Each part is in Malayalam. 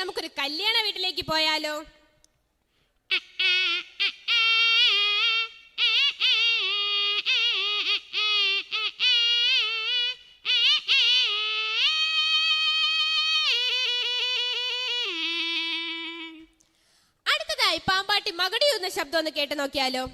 നമുക്കൊരു കല്യാണ വീട്ടിലേക്ക് പോയാലോ? അടുത്തതായി പാമ്പാട്ടി മകടിയുന്ന ശബ്ദം ഒന്ന് കേട്ട് നോക്കിയാലോ?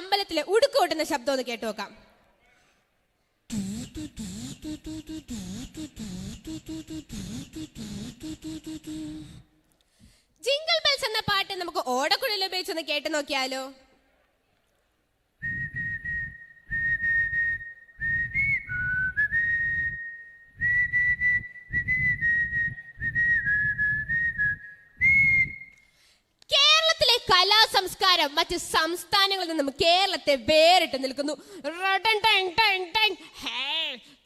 അമ്പലത്തിലെ ഉടുക്ക് കൊട്ടുന്ന ശബ്ദം ഒന്ന് കേട്ടു നോക്കാം. ജിംഗിൾ ബെൽസ് എന്ന പാട്ട് നമുക്ക് ഓടക്കുഴൽ ഉപയോഗിച്ചൊന്ന് കേട്ട് നോക്കിയാലോ? സംസ്കാരം മറ്റ് സംസ്ഥാനങ്ങളിൽ നിന്നും കേരളത്തെ വേറിട്ട് നിൽക്കുന്നു.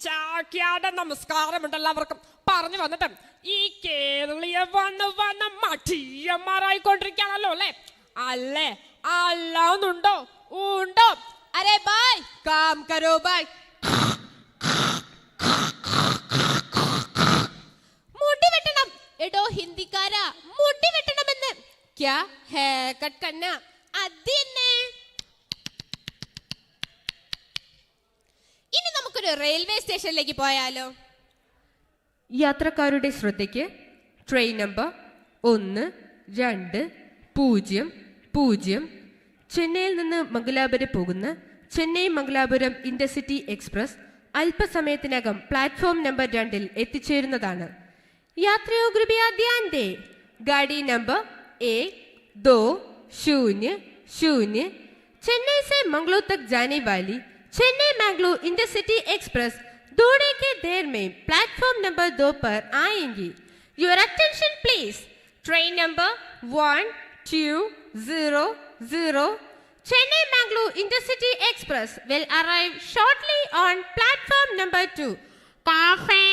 ചാക്യാടെ നമസ്കാരമുണ്ട് എല്ലാവർക്കും പറഞ്ഞു വന്നിട്ട് ഈ കേരളീയ വന്ന് വന്ന് മഠീയന്മാരായിക്കൊണ്ടിരിക്കുകയാണല്ലോ അല്ലേ? അല്ലേ? അല്ലാന്നുണ്ടോ? ഉണ്ടോ? അരെ ബായ്. കാം കരോ ബായ്. മുടി വെട്ടണം. എടോ ഹിന്ദിക്കാരാ മുടി വെട്ടണമെന്ന്. ക്യാ है कट करना आदि ने ഇനി നമുക്കൊരു റെയിൽവേ സ്റ്റേഷനിലേക്ക് പോയാലോ? യാത്രക്കാരുടെ ശ്രദ്ധയ്ക്ക് ട്രെയിൻ നമ്പർ ഒന്ന് രണ്ട് പൂജ്യം പൂജ്യം. ചെന്നൈയിൽ നിന്ന് മംഗലാപുരം പോകുന്ന ചെന്നൈ മംഗലാപുരം ഇന്റർസിറ്റി എക്സ്പ്രസ് അല്പസമയത്തിനകം പ്ലാറ്റ്ഫോം നമ്പർ രണ്ടിൽ എത്തിച്ചേരുന്നതാണ്. യാത്രയോ കൃപയാ ധ്യാൻ ഗാഡി നമ്പർ एक दो शून्य शून्य चेन्नई से मंगलोर तक जाने वाली चेन्नई मैंगलोर इंटरसिटी एक्सप्रेस दौड़े के देर में प्लेटफॉर्म नंबर दो पर आएँगी। Your attention please train number one two zero zero Chennai Mangalore intercity express arrive shortly on platform number two. Coffee, coffee,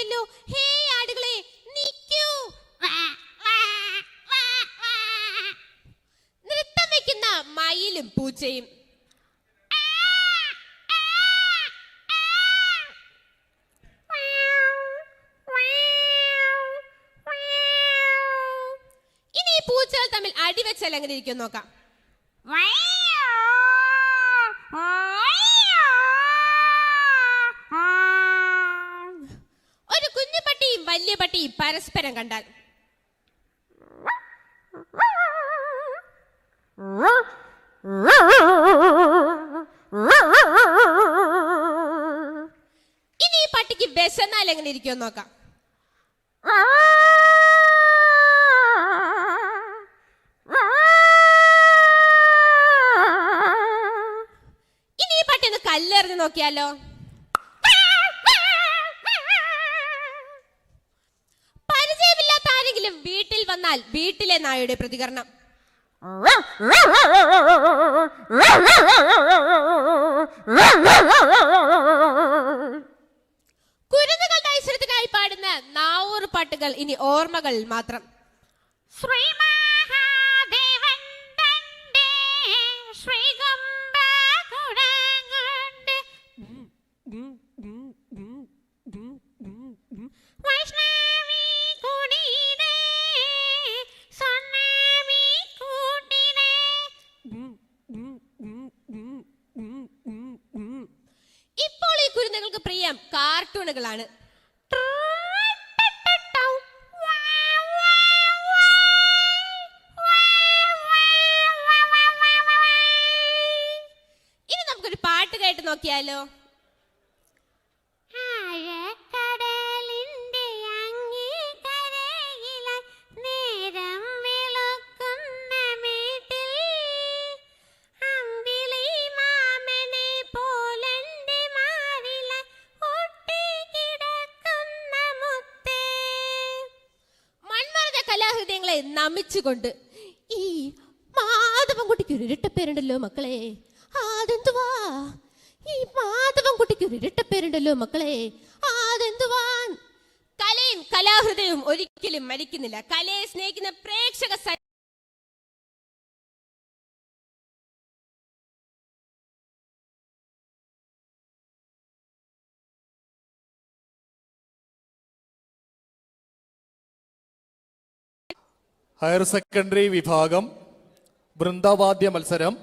ഇറങ്ങിപ്പോയല്ലോ ഹേ ആടുകളെ നിൽക്കൂ നൃത്തം വെക്കുന്ന മയിലും പൂച്ചയും. ഇനി ഈ പൂച്ചകൾ തമ്മിൽ അടിവെച്ചാൽ എങ്ങനെ ഇരിക്കും നോക്കാം. കുഞ്ഞു പട്ടിയും വലിയ പട്ടിയും പരസ്പരം കണ്ടാൽ. ഇനി ഈ പട്ടിക്ക് വിശന്നാൽ എങ്ങനെ ഇരിക്കും നോക്കാം. ഇനി ഈ പട്ടി ഒന്ന് കല്ലെറിഞ്ഞ് നോക്കിയാലോ? വീട്ടിൽ വന്നാൽ വീട്ടിലെ നായയുടെ പ്രതികരണം. കുരുന്നുകളുടെ ഐശ്വര്യത്തിനായി പാടുന്ന നാവൂർ പാട്ടുകൾ ഇനി ഓർമ്മകൾ മാത്രം. ശ്രീ പ്രിയം കാർട്ടൂണുകളാണ്. ഇനി നമുക്കൊരു പാട്ട് കേട്ട് നോക്കിയാലോ? കലാഹൃദയങ്ങളെ നമിച്ചുകൊണ്ട് ഈ മാധവൻകുട്ടിക്ക് ഒരു ഇരട്ടപ്പേരുണ്ടല്ലോ മക്കളെ അതെന്തുവാ? ഈ മാധവൻകുട്ടിക്ക് എനിക്കൊരു ഇരട്ടപ്പേരുണ്ടല്ലോ മക്കളെ ആ, അതെന്തുവാൻ കലയും കലാഹൃദയവും ഒരിക്കലും മരിക്കുന്നില്ല. കലയെ സ്നേഹിക്കുന്ന പ്രേക്ഷക ഹയർ സെക്കൻഡറി വിഭാഗം വൃന്ദവാദ്യ മത്സരം